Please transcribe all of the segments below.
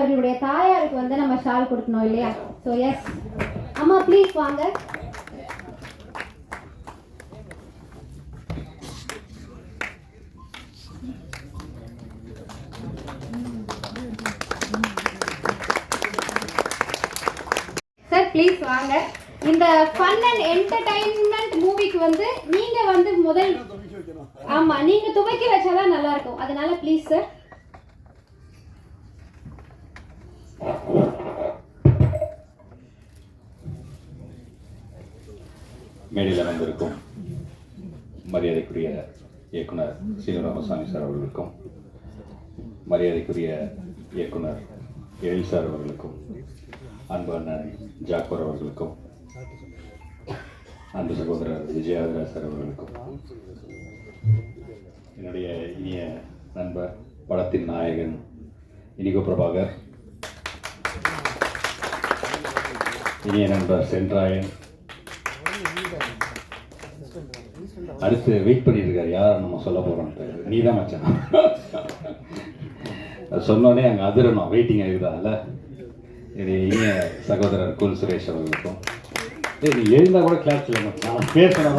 அவர்களுடைய தாயாருக்கு வந்து நம்ம ஷால் கொடுக்கணும் இல்லையா? ஸோ எஸ் அம்மா ப்ளீஸ் வாங்க. சார் ப்ளீஸ் வாங்க. இந்த ஃபன் அண்ட் என்டர்டைன்மெண்ட் மூவிக்கு வந்து நீங்க வந்து முதல் ஆமா நீங்க துவக்கி வச்சாதான் நல்லா இருக்கும் அதனால ப்ளீஸ் சார் மேடையில் அமைந்திருக்கும் மரியாதைக்குரிய இயக்குனர் சீனு ராமசாமி சார் அவர்களுக்கும் மரியாதைக்குரிய இயக்குனர் எழில் சார் அவர்களுக்கும் அன்பு அண்ணன் அவர்களுக்கும் அன்பு சகோதரர் விஜயாதரா சார் அவர்களுக்கும் என்னுடைய இனிய நண்பர் படத்தின் நாயகன் இனிகோ பிரபாகர் இனிய நண்பர் சென்றாயன். அடுத்து வெயிட் பண்ணியிருக்காரு யார் நம்ம சொல்ல போகிறோன்ட்டு நீ தான் மச்சான். அது சொன்னோடனே அங்கே அதிரணும். வெயிட்டிங் ஆகுதால இது இனிய சகோதரர் குல் சுரேஷ் அவர்களுக்கும். ஏய் நீ எழுந்தால் கூட கிளாஸ் இல்லை நான் பேசணும்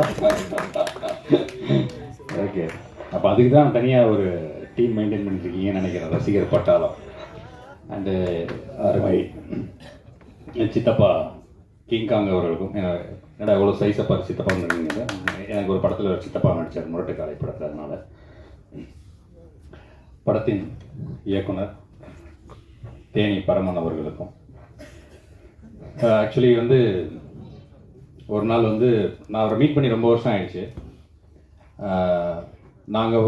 ஓகே அப்போ அதுக்கு தான் தனியாக ஒரு டீம் மெயின்டைன் பண்ணிட்டு இருக்கீங்கன்னு நினைக்கிறேன். ரசிகர் பட்டாளம். அண்டு அருமை. என் சித்தப்பா கிங்காங் அவர்களுக்கும் என்ன- என்னடா இவ்வளோ சைஸை பார்த்து சித்தப்பா நினைங்க எனக்கு ஒரு படத்தில் ஒரு சித்தப்பா நடித்தார் முரட்டு காலை படத்தில் அதனால். படத்தின் இயக்குனர் தேனி பரமன் அவர்களுக்கும். ஆக்சுவலி வந்து ஒரு நாள் வந்து நான் அவரை மீட் பண்ணி ரொம்ப வருஷம் ஆயிடுச்சு. நாங்கள்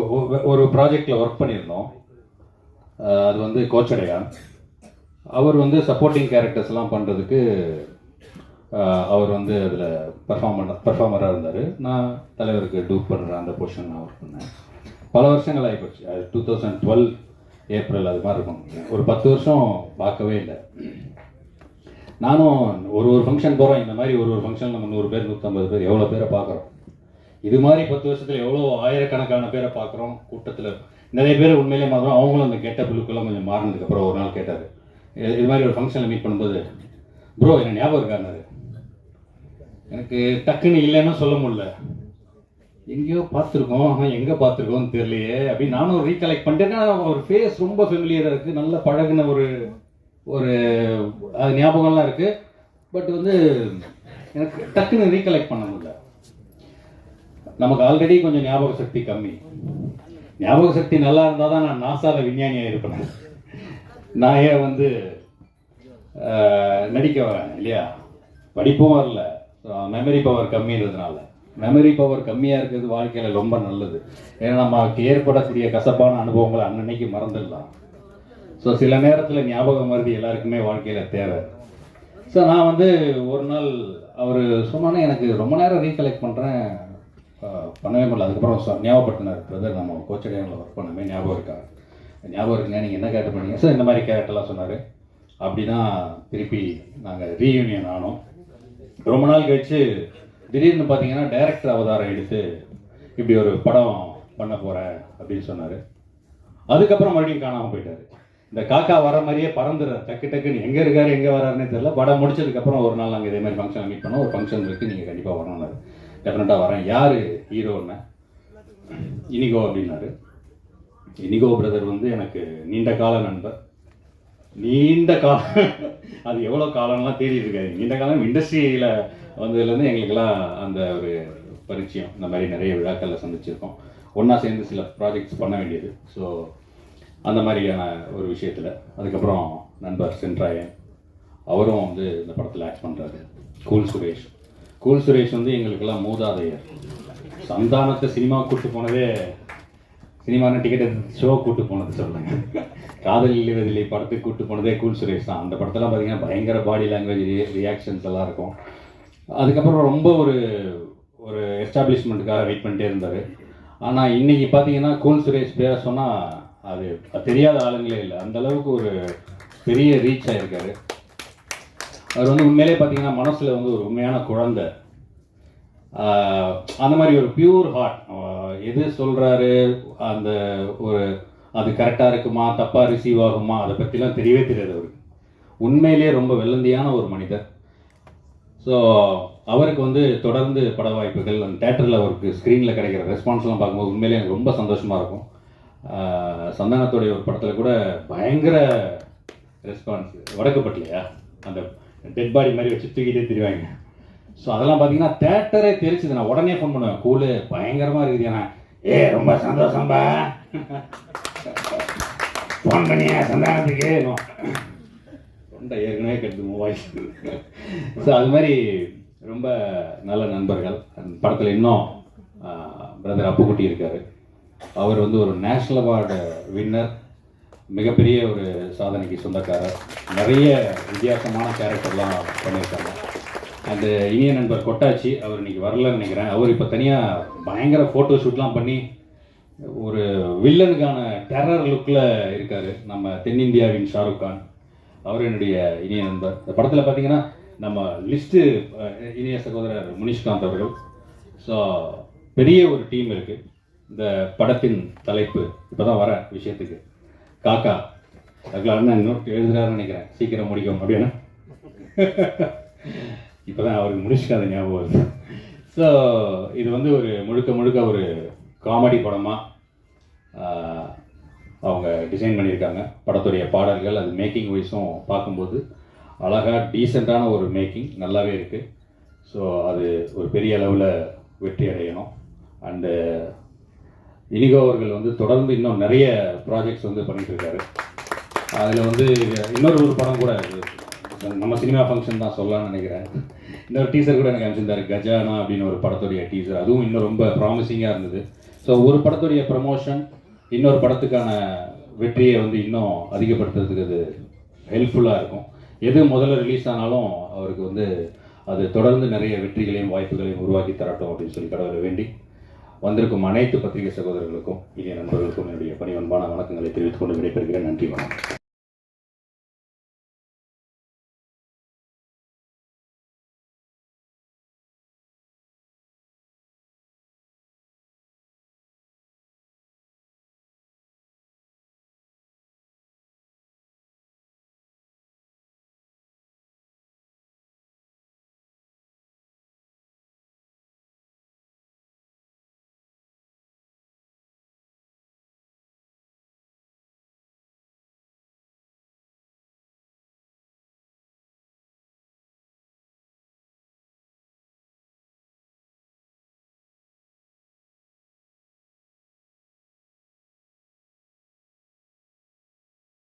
ஒரு ப்ராஜெக்டில் ஒர்க் பண்ணியிருந்தோம். அது வந்து கோச்சடையா அவர் வந்து சப்போர்ட்டிங் கேரக்டர்ஸ்லாம் பண்ணுறதுக்கு அவர் வந்து அதில் பர்ஃபார்ம் பண்ண பர்ஃபார்மராக இருந்தார். நான் தலைவருக்கு டூப் பண்ணுற அந்த பொசிஷன் நான் ஒர்க் பண்ணேன். பல வருஷங்கள் ஆகிப்போச்சு அது டூ தௌசண்ட் டுவெல் ஏப்ரல் அது மாதிரி இருக்கும். ஒரு பத்து வருஷம் பார்க்கவே இல்லை. நானும் ஒரு ஒரு ஃபங்க்ஷன் போகிறோம் இந்த மாதிரி ஒரு ஒரு ஃபங்க்ஷன் நம்ம நூறு பேர் நூற்றம்பது பேர் எவ்வளோ பேரை பார்க்குறோம்? இது மாதிரி பத்து வருஷத்தில் எவ்வளோ ஆயிரக்கணக்கான பேரை பார்க்குறோம் கூட்டத்தில். நிறைய பேர் உண்மையிலே மாறுறோம் அவங்களும் அந்த கெட்ட புழுக்கெல்லாம் கொஞ்சம் மாறினதுக்கப்புறம் ஒரு நாள் கேட்டார் இது மாதிரி ஒரு ஃபங்க்ஷனில் மீட் பண்ணும்போது ப்ரோ என்ன ஞாபகம் இருக்காரு எனக்கு டக்குன்னு இல்லைன்னு சொல்ல முடியல. எங்கேயோ பார்த்துருக்கோம். ஆனால் எங்கே பார்த்துருக்கோம்னு தெரியலையே. அப்படின்னு நானும் ரீகலெக்ட் பண்ணிட்டேன். ஒரு ஃபேஸ் ரொம்ப ஃபெமிலியராக இருக்குது நல்ல பழகுன ஒரு ஒரு அது ஞாபகம்லாம் இருக்குது பட் வந்து எனக்கு டக்குன்னு ரீகலெக்ட் பண்ண முடியல. நமக்கு ஆல்ரெடி கொஞ்சம் ஞாபக சக்தி கம்மி. ஞாபக சக்தி நல்லா இருந்தால் தான் நான் நாசாவில் விஞ்ஞானியாக இருப்பேன். நான் ஏன் வந்து நடிக்க வரேன் இல்லையா? படிப்பும் வரல. மெமரி பவர் கம்மின்றதுனால. மெமரி பவர் கம்மியாக இருக்கிறது வாழ்க்கையில் ரொம்ப நல்லது. ஏன்னா நமக்கு ஏற்படக்கூடிய கசப்பான அனுபவங்களை அன்னன்னைக்கு மறந்துடலாம். ஸோ சில நேரத்தில் ஞாபகம் மருதி எல்லாருக்குமே வாழ்க்கையில் தேவை. ஸோ நான் வந்து ஒரு நாள் அவர் சொன்னோன்னே எனக்கு ரொம்ப நேரம் ரீகலெக்ட் பண்ணுறேன் பண்ணவே முடியல. அதுக்கப்புறம் சொ- ஞாபகப்படுத்தினார் பிரதர் நம்ம கோச்சடையில் ஒர்க் பண்ணவே ஞாபகம் இருக்காங்க ஞாபகம் இருக்குங்க நீங்கள் என்ன கேரக்டர் பண்ணீங்க? சார் இந்த மாதிரி கேரக்டர்லாம் சொன்னார். அப்படி தான் திருப்பி நாங்கள் ரீயூனியன் ஆனோம். ரொம்ப நாள் கழிச்சு திடீர்னு பார்த்தீங்கன்னா டைரக்டர் அவதாரம் எடுத்து இப்படி ஒரு படம் பண்ண போகிறேன் அப்படின்னு சொன்னார். அதுக்கப்புறம் மறுபடியும் காணாமல் போயிட்டார். இந்த காக்கா வர மாதிரியே பறந்துடுறாரு டக்கு டக்குன்னு எங்கே இருக்காரு எங்கே வராருன்னே தெரியல. படம் முடிச்சதுக்கப்புறம் ஒரு நாள் நாங்கள் இதே மாதிரி ஃபங்க்ஷன் மீட் பண்ணோம். ஒரு ஃபங்க்ஷன் இருக்குது நீங்கள் கண்டிப்பாக வரணும்னாரு. டெஃபினட்டாக வரேன். யார் ஹீரோன்னு இனிகோ அப்படின்னாரு. இனிகோ பிரதர் வந்து எனக்கு நீண்ட கால நண்பர். நீண்ட காலம் அது எவ்வளோ காலம்லாம் தேடி நீண்ட காலம் இண்டஸ்ட்ரியில் வந்ததுலேருந்து எங்களுக்கெல்லாம் அந்த ஒரு பரிச்சயம். இந்த மாதிரி நிறைய விழாக்களில் சந்திச்சிருக்கோம். ஒன்றா சேர்ந்து சில ப்ராஜெக்ட்ஸ் பண்ண வேண்டியது. ஸோ அந்த மாதிரியான ஒரு விஷயத்தில். அதுக்கப்புறம் நண்பர் சென்ட்ராயன் அவரும் வந்து இந்த படத்தில் ஆக்ட் பண்ணுறாரு கூல் சுரேஷ் கூல் சுரேஷ் வந்து எங்களுக்கெல்லாம் மூதாதையர். சந்தானத்தை சினிமா கூட்டு போனதே சினிமான டிக்கெட் ஷோ கூட்டு போனது சொல்லுங்க. காதல் இல்லதில்லை படத்துக்கு கூட்டு போனதே கூல் சுரேஷ் தான். அந்த படத்தெல்லாம் பார்த்தீங்கன்னா பயங்கர பாடி லாங்குவேஜ் ரியாக்ஷன்ஸ் எல்லாம் இருக்கும். அதுக்கப்புறம் ரொம்ப ஒரு ஒரு எஸ்டாப்ளிஷ்மெண்ட்டுக்காக வெயிட் பண்ணிட்டே இருந்தார். ஆனால் இன்னைக்கு பார்த்தீங்கன்னா கூல் சுரேஷ் பேரை சொன்னால் அது அது தெரியாத ஆளுங்களே இல்லை. அந்த அளவுக்கு ஒரு பெரிய ரீச் ஆகிருக்காரு அவர் வந்து உண்மையிலே பார்த்தீங்கன்னா மனசில் வந்து ஒரு உண்மையான குழந்தை. அந்த மாதிரி ஒரு பியூர் ஹார்ட் எது சொல்கிறாரு அந்த ஒரு அது கரெக்டாக இருக்குமா? தப்பாக ரிசீவ் ஆகுமா? அதை பற்றிலாம் தெரியவே தெரியாது அவருக்கு. உண்மையிலேயே ரொம்ப வெள்ளந்தியான ஒரு மனிதர். ஸோ அவருக்கு வந்து தொடர்ந்து பட வாய்ப்புகள் அந்த தேட்டரில் அவருக்கு ஸ்க்ரீனில் கிடைக்கிற ரெஸ்பான்ஸ்லாம் பார்க்கும்போது உண்மையிலேயே எனக்கு ரொம்ப சந்தோஷமாக இருக்கும். சந்தானத்துடைய ஒரு படத்தில் கூட பயங்கர ரெஸ்பான்ஸ் வடக்கப்பட்டலையா அந்த டெட் பாடி மாதிரி வச்சு தூக்கிட்டே தெரிவாங்க. ஸோ அதெல்லாம் பார்த்தீங்கன்னா தேட்டரே தெரிச்சுது நான் உடனே ஃபோன் பண்ணுவேன். கூலு பயங்கரமாக இருக்குது ஏன்னா. ஏ ரொம்ப சந்தோஷம்பா. ஃபோன் பண்ணியா? சந்தானத்துக்கு ரொம்ப ஏற்கனவே கெடுத்து மொபைல் ஸோ அது மாதிரி ரொம்ப நல்ல நண்பர்கள். அந்த படத்தில் இன்னும் பிரதர் அப்புக்குட்டி இருக்கார். அவர் வந்து ஒரு நேஷ்னல் அவார்டு வின்னர் மிகப்பெரிய ஒரு சாதனைக்கு சொந்தக்காரர். நிறைய வித்தியாசமான கேரக்டர்லாம் பண்ணியிருக்காங்க. அந்த இனிய நண்பர் கொட்டாச்சி அவர் இன்னைக்கு வரலன்னு நினைக்கிறேன். அவர் இப்போ தனியாக பயங்கர ஃபோட்டோ ஷூட்லாம் பண்ணி ஒரு வில்லனுக்கான டெரர் லுக்கில் இருக்கார் நம்ம தென்னிந்தியாவின் ஷாருக் கான். அவர் என்னுடைய இனிய நண்பர். இந்த படத்தில் பார்த்தீங்கன்னா நம்ம லிஸ்ட்டு இனிய சகோதரர் முனிஷ்காந்த் அவர்கள். ஸோ பெரிய ஒரு டீம் இருக்குது இந்த படத்தின் தலைப்பு இப்போ தான் வர விஷயத்துக்கு. காக்கா அதுக்குள்ள அண்ணன் நோட் எழுதுறாருன்னு நினைக்கிறேன். சீக்கிரம் முடிக்கும் அப்படின்னா இப்போ தான் அவருக்கு முடிச்சுக்காத ஞாபகம் வருது. ஸோ இது வந்து ஒரு முழுக்க முழுக்க ஒரு காமெடி படமாக அவங்க டிசைன் பண்ணியிருக்காங்க. படத்துடைய பாடல்கள் அது மேக்கிங் வைஸும் பார்க்கும்போது அழகாக டீசெண்டான ஒரு மேக்கிங் நல்லாவே இருக்குது ஸோ அது ஒரு பெரிய அளவில் வெற்றி அடையணும். அண்டு இனிகோ அவர்கள் வந்து தொடர்ந்து இன்னும் நிறைய ப்ராஜெக்ட்ஸ் வந்து பண்ணிகிட்ருக்காரு இருக்காரு. அதில் வந்து இன்னொரு ஒரு படம் கூட இருக்குது நம்ம சினிமா ஃபங்க்ஷன் தான் சொல்லலாம்னு நினைக்கிறேன். இன்னொரு டீசர் கூட எனக்கு அனுப்பிச்சிருந்தாரு கஜானா அப்படின்னு ஒரு படத்துடைய டீசர் அதுவும் இன்னும் ரொம்ப ப்ராமிசிங்காக இருந்தது. ஸோ ஒரு படத்துடைய ப்ரமோஷன் இன்னொரு படத்துக்கான வெற்றியை வந்து இன்னும் அதிகப்படுத்துறதுக்கு அது ஹெல்ப்ஃபுல்லாக இருக்கும். எது முதல்ல ரிலீஸ் ஆனாலும் அவருக்கு வந்து அது தொடர்ந்து நிறைய வெற்றிகளையும் வாய்ப்புகளையும் உருவாக்கி தரட்டும் அப்படின்னு சொல்லி கடவுளை வேண்டி வந்திருக்கும் அனைத்து பத்திரிகை சகோதரர்களுக்கும் இளைய நண்பர்களுக்கும் என்னுடைய பணிவன்பான வணக்கங்களை தெரிவித்துக் கொண்டு விடைபெறுகிறேன். நன்றி வணக்கம்.